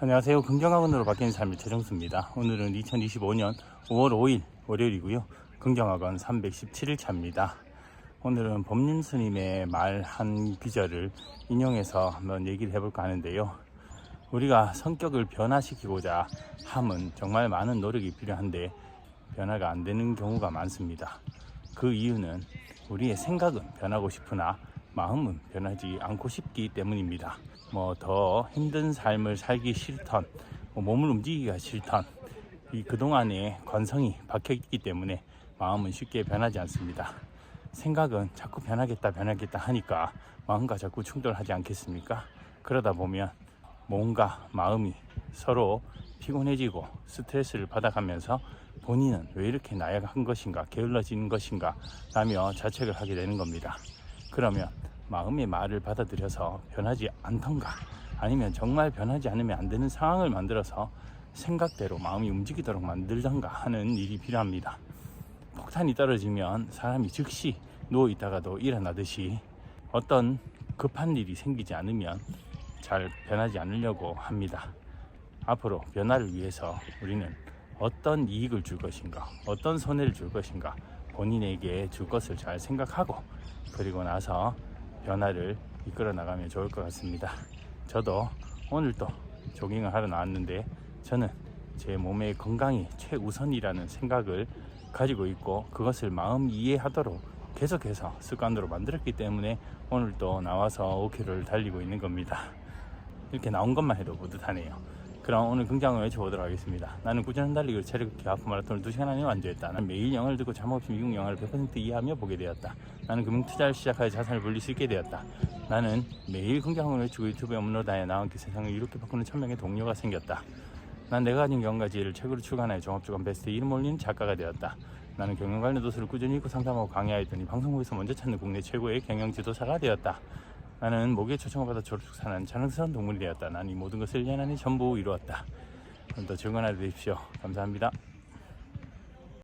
안녕하세요. 긍정학원으로 바뀌는 삶의 최정수입니다. 오늘은 2025년 5월 5일 월요일이고요. 긍정학원 317일 차입니다. 오늘은 법륜 스님의 말한 비절을 인용해서 한번 얘기를 해볼까 하는데요. 우리가 성격을 변화시키고자 함은 정말 많은 노력이 필요한데 변화가 안 되는 경우가 많습니다. 그 이유는 우리의 생각은 변하고 싶으나 마음은 변하지 않고 싶기 때문입니다. 뭐 더 힘든 삶을 살기 싫던 뭐 몸을 움직이기가 싫던 이 그동안의 관성이 박혀 있기 때문에 마음은 쉽게 변하지 않습니다. 생각은 자꾸 변하겠다 변하겠다 하니까 마음과 자꾸 충돌하지 않겠습니까? 그러다 보면 몸과 마음이 서로 피곤해지고 스트레스를 받아가면서 본인은 왜 이렇게 나약한 것인가 게을러진 것인가 라며 자책을 하게 되는 겁니다. 그러면 마음의 말을 받아들여서 변하지 않던가 아니면 정말 변하지 않으면 안 되는 상황을 만들어서 생각대로 마음이 움직이도록 만들던가 하는 일이 필요합니다. 폭탄이 떨어지면 사람이 즉시 누워 있다가도 일어나듯이 어떤 급한 일이 생기지 않으면 잘 변하지 않으려고 합니다. 앞으로 변화를 위해서 우리는 어떤 이익을 줄 것인가, 어떤 손해를 줄 것인가, 본인에게 줄 것을 잘 생각하고 그리고 나서 변화를 이끌어 나가면 좋을 것 같습니다. 저도 오늘 또 조깅을 하러 나왔는데 저는 제 몸의 건강이 최우선이라는 생각을 가지고 있고 그것을 마음 이해하도록 계속해서 습관으로 만들었기 때문에 오늘 또 나와서 5km를 달리고 있는 겁니다. 이렇게 나온 것만 해도 뿌듯하네요. 그럼 오늘 긍장을 외쳐보도록 하겠습니다. 나는 꾸준한 달리기로 체력 기 하프 마라톤을 2시간 안에 완주했다. 나는 매일 영화를 듣고 잠 없이 미국 영화를 100% 이해하며 보게 되었다. 나는 금융 투자를 시작하여 자산을 불릴 수 있게 되었다. 나는 매일 긍장을 외치고 유튜브에 업로드하여 나와 함께 세상을 이롭게 바꾸는 천명의 동료가 생겼다. 난 내가 가진 경과 지혜를 책으로 출간하여 종합주간 베스트 이름 올리는 작가가 되었다. 나는 경영 관련 도서를 꾸준히 읽고 상담하고 강의하였더니 방송국에서 먼저 찾는 국내 최고의 경영 지도사가 되었다. 나는 목에 초청을 받아 졸업식 사는 자랑스러운 동물이 되었다. 난 이 모든 것을 연한이 전부 이루었다. 오늘도 즐거운 하루 되십시오. 감사합니다.